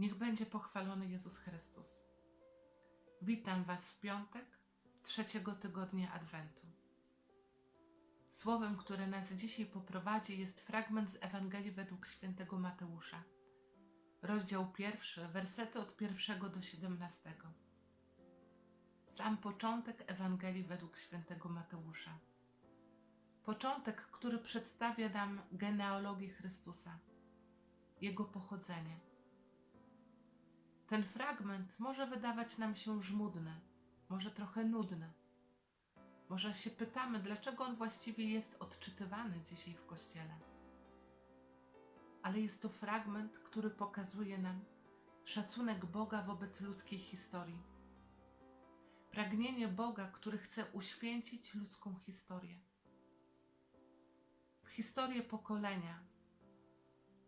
Niech będzie pochwalony Jezus Chrystus. Witam Was w piątek trzeciego tygodnia Adwentu. Słowem, które nas dzisiaj poprowadzi, jest fragment z Ewangelii według świętego Mateusza, rozdział pierwszy, wersety od pierwszego do siedemnastego. Sam początek Ewangelii według świętego Mateusza. Początek, który przedstawia nam genealogię Chrystusa, jego pochodzenie. Ten fragment może wydawać nam się żmudny, może trochę nudny. Może się pytamy, dlaczego on właściwie jest odczytywany dzisiaj w kościele. Ale jest to fragment, który pokazuje nam szacunek Boga wobec ludzkiej historii. Pragnienie Boga, który chce uświęcić ludzką historię. Historię pokolenia,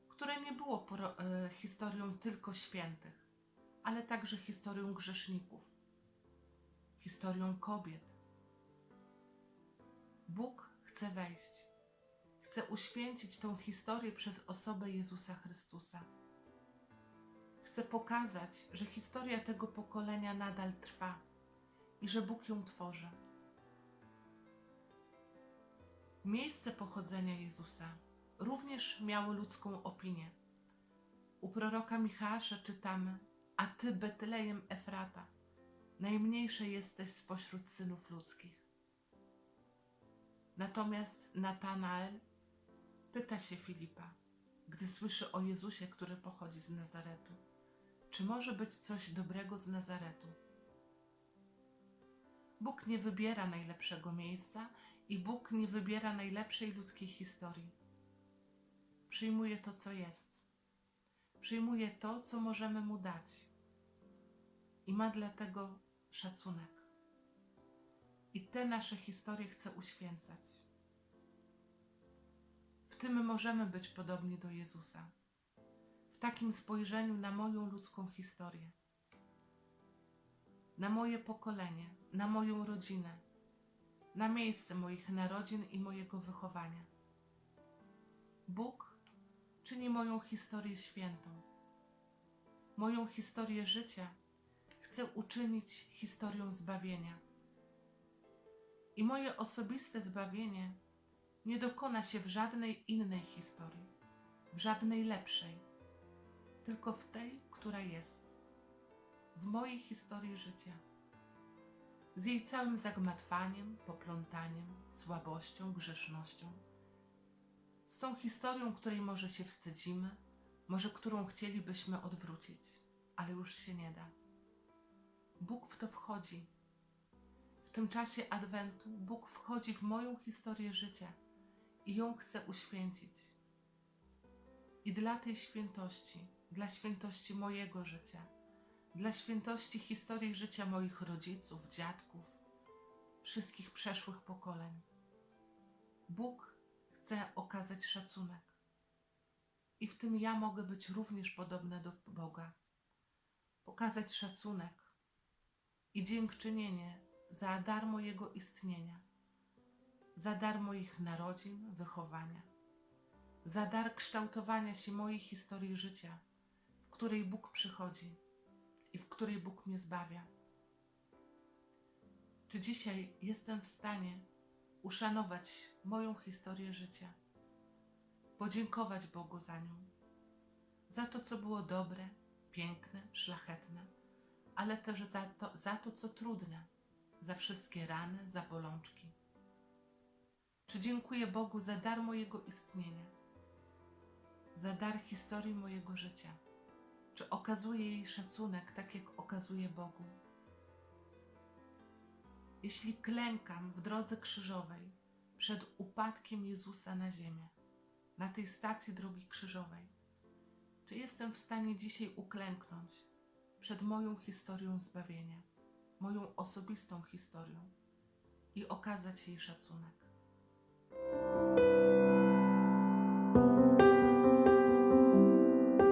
które nie było e, historią tylko świętych, ale także historią grzeszników, historią kobiet. Bóg chce wejść, chce uświęcić tę historię przez osobę Jezusa Chrystusa. Chce pokazać, że historia tego pokolenia nadal trwa i że Bóg ją tworzy. Miejsce pochodzenia Jezusa również miało ludzką opinię. U proroka Michała czytamy: A ty, Betlejem Efrata, najmniejsze jesteś spośród synów ludzkich. Natomiast Natanael pyta się Filipa, gdy słyszy o Jezusie, który pochodzi z Nazaretu: Czy może być coś dobrego z Nazaretu? Bóg nie wybiera najlepszego miejsca i Bóg nie wybiera najlepszej ludzkiej historii. Przyjmuje to, co jest. Przyjmuje to, co możemy mu dać. I ma dlatego szacunek. I te nasze historie chce uświęcać. W tym możemy być podobni do Jezusa. W takim spojrzeniu na moją ludzką historię na moje pokolenie, na moją rodzinę, na miejsce moich narodzin i mojego wychowania. Bóg czyni moją historię świętą. Moją historię życia chce uczynić historią zbawienia. I moje osobiste zbawienie nie dokona się w żadnej innej historii, w żadnej lepszej, tylko w tej, która jest w mojej historii życia. Z jej całym zagmatwaniem, poplątaniem, słabością, grzesznością. Z tą historią, której może się wstydzimy, może którą chcielibyśmy odwrócić, ale już się nie da. Bóg w to wchodzi. W tym czasie Adwentu Bóg wchodzi w moją historię życia i ją chce uświęcić. I dla tej świętości, dla świętości mojego życia, dla świętości historii życia moich rodziców, dziadków, wszystkich przeszłych pokoleń. Bóg chce okazać szacunek. I w tym ja mogę być również podobna do Boga. Pokazać szacunek i dziękczynienie za dar mojego istnienia, za dar moich narodzin, wychowania, za dar kształtowania się mojej historii życia, w której Bóg przychodzi i w której Bóg mnie zbawia. Czy dzisiaj jestem w stanie uszanować moją historię życia, podziękować Bogu za nią, za to, co było dobre, piękne, szlachetne, ale też za to, za to co trudne, za wszystkie rany, za bolączki? Czy dziękuję Bogu za dar mojego istnienia, za dar historii mojego życia? Czy okazuję jej szacunek, tak jak okazuję Bogu? Jeśli klękam w drodze krzyżowej przed upadkiem Jezusa na ziemię, na tej stacji drogi krzyżowej, czy jestem w stanie dzisiaj uklęknąć przed moją historią zbawienia, moją osobistą historią i okazać jej szacunek?